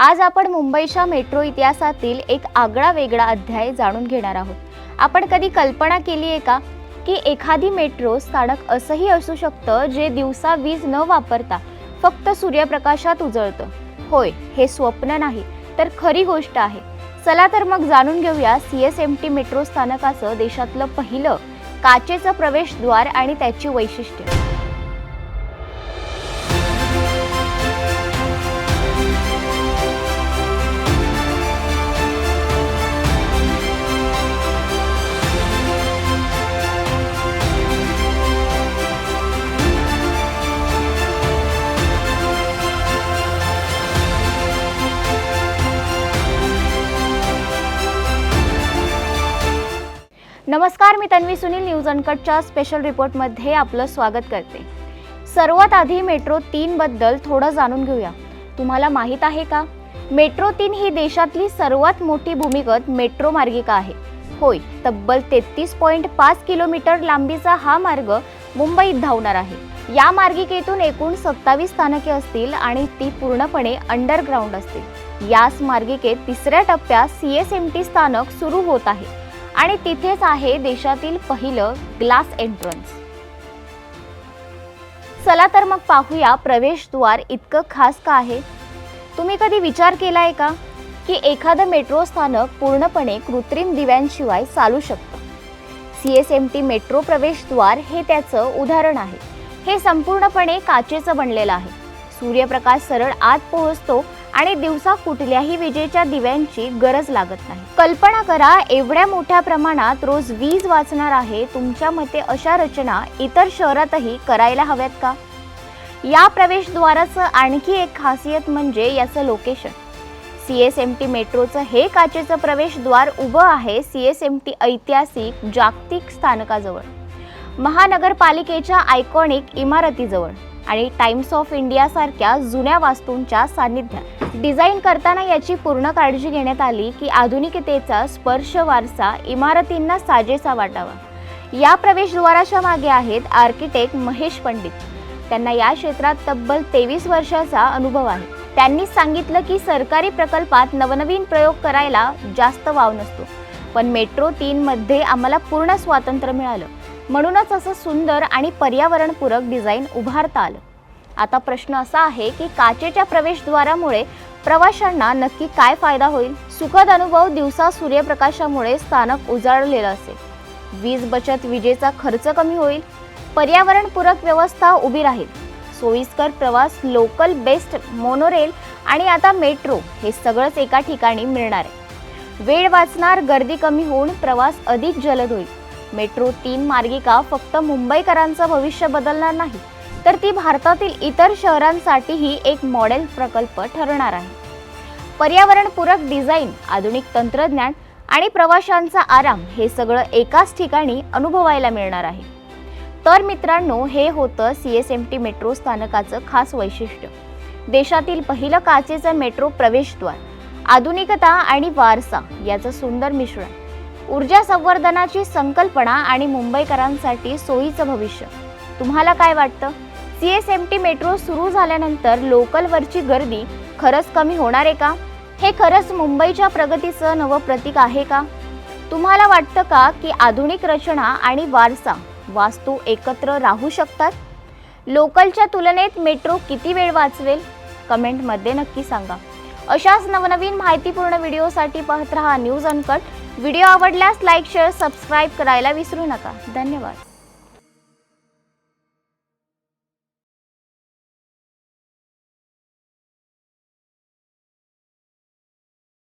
आज आपण मुंबईच्या मेट्रो इतिहासातील एक आगळा वेगळा अध्याय जाणून घेणार आहोत. आपण कधी कल्पना केली आहे का की एखादी मेट्रो स्थानक असंही असू शकतं जे दिवसा वीज न वापरता फक्त सूर्यप्रकाशात उजळतं? होय हे स्वप्न नाही तर खरी गोष्ट आहे. चला तर मग जाणून घेऊया C S M T metro स्थानकाचं देशातलं पहिलं काचेचं प्रवेशद्वार आणि त्याची वैशिष्ट्य. नमस्कार मी तन्वी सुनील न्यूज अनकटच्या स्पेशल रिपोर्टमध्ये आपलं स्वागत करते. सर्वात आधी मेट्रो तीनबद्दल थोडं जाणून घेऊया. तुम्हाला माहीत आहे का? मेट्रो तीन ही देशातली सर्वात मोठी भूमिगत मेट्रो मार्गिका आहे. होय तब्बल तेहतीस पॉईंट पाच किलोमीटर लांबीचा हा मार्ग मुंबईत धावणार आहे. या मार्गिकेतून एकूण सत्तावीस स्थानके असतील आणि ती पूर्णपणे अंडरग्राऊंड असतील. याच मार्गिकेत तिसऱ्या टप्प्यात सी एस एम टी स्थानक सुरू होत आहे. आणि तिथेच आहे देशातील पहिलं ग्लास एंट्रन्स चला तर मग पाहूया प्रवेशद्वार इतकं खास का आहे? तुम्ही कधी विचार केलाय का की एखादं मेट्रो स्थानक पूर्णपणे कृत्रिम दिव्यांशिवाय चालू शकतं? C S M T metro प्रवेशद्वार हे त्याचं उदाहरण आहे. हे संपूर्णपणे काचेचं बनलेलं आहे. सूर्यप्रकाश सरळ आत पोहोचतो आणि दिवसा कुठल्याही विजेच्या दिव्यांची गरज लागत नाही. कल्पना करा एवढ्या मोठ्या प्रमाणात रोज वीज वाचणार आहे तुमच्या मते अशा रचना इतर शहरातही करायला हव्यात का? या प्रवेशद्वाराचं आणखी एक खासियत म्हणजे याचं location C S M T मेट्रोचं हे काचेचं प्रवेशद्वार उभं आहे सी एस एम टी ऐतिहासिक जागतिक स्थानकाजवळ. महानगरपालिकेच्या आयकॉनिक इमारतीजवळ आणि टाइम्स ऑफ इंडियासारख्या जुन्या वास्तूंच्या सान्निध्यात. डिझाईन करताना याची पूर्ण काळजी घेण्यात आली की आधुनिकतेचा स्पर्श वारसा इमारतींना साजेसा वाटावा. या प्रवेशद्वाराच्या मागे आहेत आर्किटेक्ट महेश पंडित. त्यांना या क्षेत्रात तब्बल तेवीस वर्षाचा अनुभव आहे. त्यांनी सांगितलं की सरकारी प्रकल्पात नवनवीन प्रयोग करायला जास्त वाव नसतो. पण मेट्रो तीनमध्ये आम्हाला पूर्ण स्वातंत्र्य मिळालं. म्हणूनच असं सुंदर आणि पर्यावरणपूरक डिझाईन उभारता आलं. आता प्रश्न असा आहे की काचेच्या प्रवेशद्वारामुळे प्रवाशांना नक्की काय फायदा होईल? सुखद अनुभव दिवसा सूर्यप्रकाशामुळे स्थानक उजाळलेलं असेल. वीज बचत विजेचा खर्च कमी होईल. पर्यावरणपूरक व्यवस्था उभी राहील. सोयीस्कर प्रवास लोकल बेस्ट मोनोरेल आणि आता मेट्रो हे सगळंच एका ठिकाणी मिळणार आहे. वेळ वाचणार गर्दी कमी होऊन प्रवास अधिक जलद होईल. मेट्रो तीन मार्गिका फक्त मुंबईकरांचं भविष्य बदलणार नाही. तर ती भारतातील इतर शहरांसाठीही एक मॉडेल प्रकल्प ठरणार आहे. पर्यावरणपूरक डिझाईन आधुनिक तंत्रज्ञान आणि प्रवाशांचा आराम हे सगळं एकाच ठिकाणी अनुभवायला मिळणार आहे. तर मित्रांनो हे होतं C S M T metro स्थानकाचं खास वैशिष्ट्य. देशातील पहिलं काचेचं मेट्रो प्रवेशद्वार आधुनिकता आणि वारसा याचं सुंदर मिश्रण ऊर्जा संवर्धनाची संकल्पना आणि मुंबईकरांसाठी सोयीचं भविष्य. तुम्हाला काय वाटतं? C S M T metro सुरू झाल्यानंतर लोकलवरची गर्दी खरंच कमी होणार आहे का? हे खरंच मुंबईच्या प्रगतीचं नवं प्रतीक आहे का? तुम्हाला वाटतं का की आधुनिक रचना आणि वारसा वास्तू एकत्र राहू शकतात? लोकलच्या तुलनेत मेट्रो किती वेळ वाचवेल? कमेंटमध्ये नक्की सांगा. अशाच नवनवीन माहितीपूर्ण व्हिडिओसाठी पाहत रहा न्यूज अनकट. व्हिडिओ आवडल्यास लाईक शेअर सबस्क्राईब करायला विसरू नका. धन्यवाद.